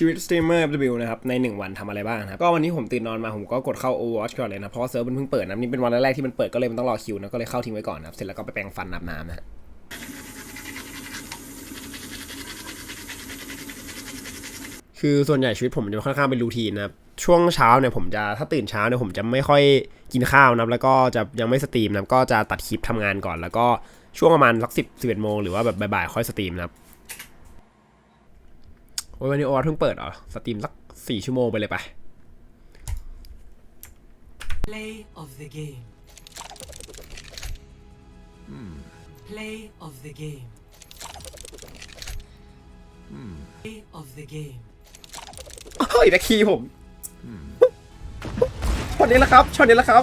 ชีวิตสตรีมเมอร์ FW นะครับใน 1 วันทำอะไรบ้างครับก็วันนี้ผมตื่นนอนมาผมก็กดเข้า Overwatch ก่อนเลยนะเพราะเซิร์ฟมันเพิ่งเปิดนะนี่เป็นวันแรกๆที่มันเปิดก็เลยมันต้องรอคิวนะก็เลยเข้าทิ้งไว้ก่อนนะครับเสร็จแล้วก็ไปแปรงฟันอาบน้ำนะฮะคือส่วนใหญ่ชีวิตผมจะค่อนข้างเป็นรูทีนนะครับช่วงเช้าเนี่ยผมจะถ้าตื่นเช้าเนี่ยผมจะไม่ค่อยกินข้าวนะแล้วก็จะยังไม่สตรีมนะก็จะตัดคลิปทำงานก่อน แล้วก็ช่วงประมาณสักสิบสิบเอ็ดโมงหรือว่าแบบบ่ายๆค่อยสตรีมนะครับ วันนี้โอวัตเพิ่งเปิดเหรอสตรีมสักสี่ชั่วโมงไปเลยไป Play of the game. Play of the game. Play of the game. เฮ้ยแบ็คคีย์ผมช็อตนี้แหละครับช็อตนี้แหละครับ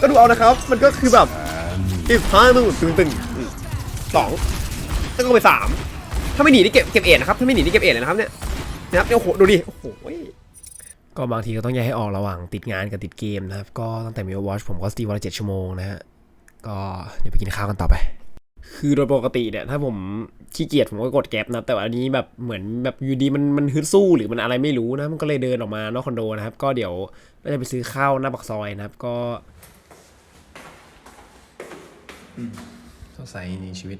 ก็ดูเอานะครับ มันก็คือแบบอีกห้าตึงตึงตึงอืมสองแล้วก็ไปสาม ถ้าไม่หนีนี่เก็บเก็บเอ็ดนะครับ ถ้าไม่หนีนี่เก็บเอ็ดเลยนะครับเนี่ยนะครับเนี่ยโอ้โหดูดิ โอ้โหก็บางทีก็ต้องแยกให้ออกระหว่างติดงานกับติดเกมนะครับ ก็ตั้งแต่มี Overwatch ผมก็สตรีมวันละเจ็ดชั่วโมงนะฮะ ก็เดี๋ยวไปกินข้าวกันต่อไป คือโดยปกติเนี่ยถ้าผมขี้เกียจผมก็กดแก๊ปนะ แต่ว่าอันนี้แบบเหมือนแบบอยู่ดีมันมันฮึดสู้หรือมันอะไรไม่รู้นะ มันก็เลยเดินออกมานอกคอนโดนะครับ ก็เดี๋ยวน่าจะไปซื้อข้าวหน้าปากซอยนะครับ ก็สดใสในชีวิต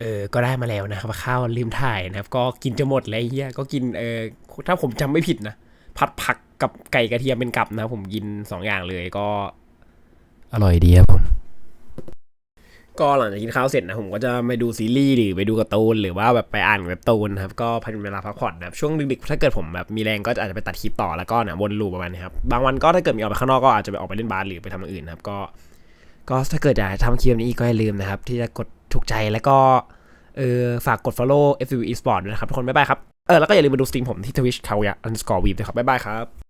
เออก็ได้มาแล้วนะครับข้าวลืมถ่ายนะครับ ก็กินจะหมดเลยไอ้เฮียก็กินเออถ้าผมจำไม่ผิดนะผัดผักกับไก่กระเทียมเป็นกับนะครับผมกินสองอย่างเลยก็ อร่อยดีครับผม ก็หลังจากกินข้าวเสร็จนะผมก็จะไปดูซีรีส์หรือไปดูการ์ตูนหรือว่าแบบไปอ่านเว็บตูนนะครับก็เป็นเวลาพักผ่อนนะครับช่วงดึกๆถ้าเกิดผมแบบมีแรงก็อาจจะไปตัดคลิปต่อแล้วก็เนี่ยวนลูปประมาณนี้ครับบางวันก็ถ้าเกิดมีออกไปข้างนอกก็อาจจะไปออกไปเล่นบาสหรือไปทำอย่างอื่นนะครับก็ ก็ถ้าเกิดอยากจะทำคลิปนี้อีกก็อย่าลืมนะครับ ที่จะกด ถูกใจแล้วก็เออฝากกด follow FCV Esport ด้วยนะครับ ทุกคน บ๊ายบายครับ เออ แล้วก็อย่าลืมมาดูสตรีมผมที่ Twitch เขาอยา underscore weeb ด้วยครับ บ๊ายบายครับ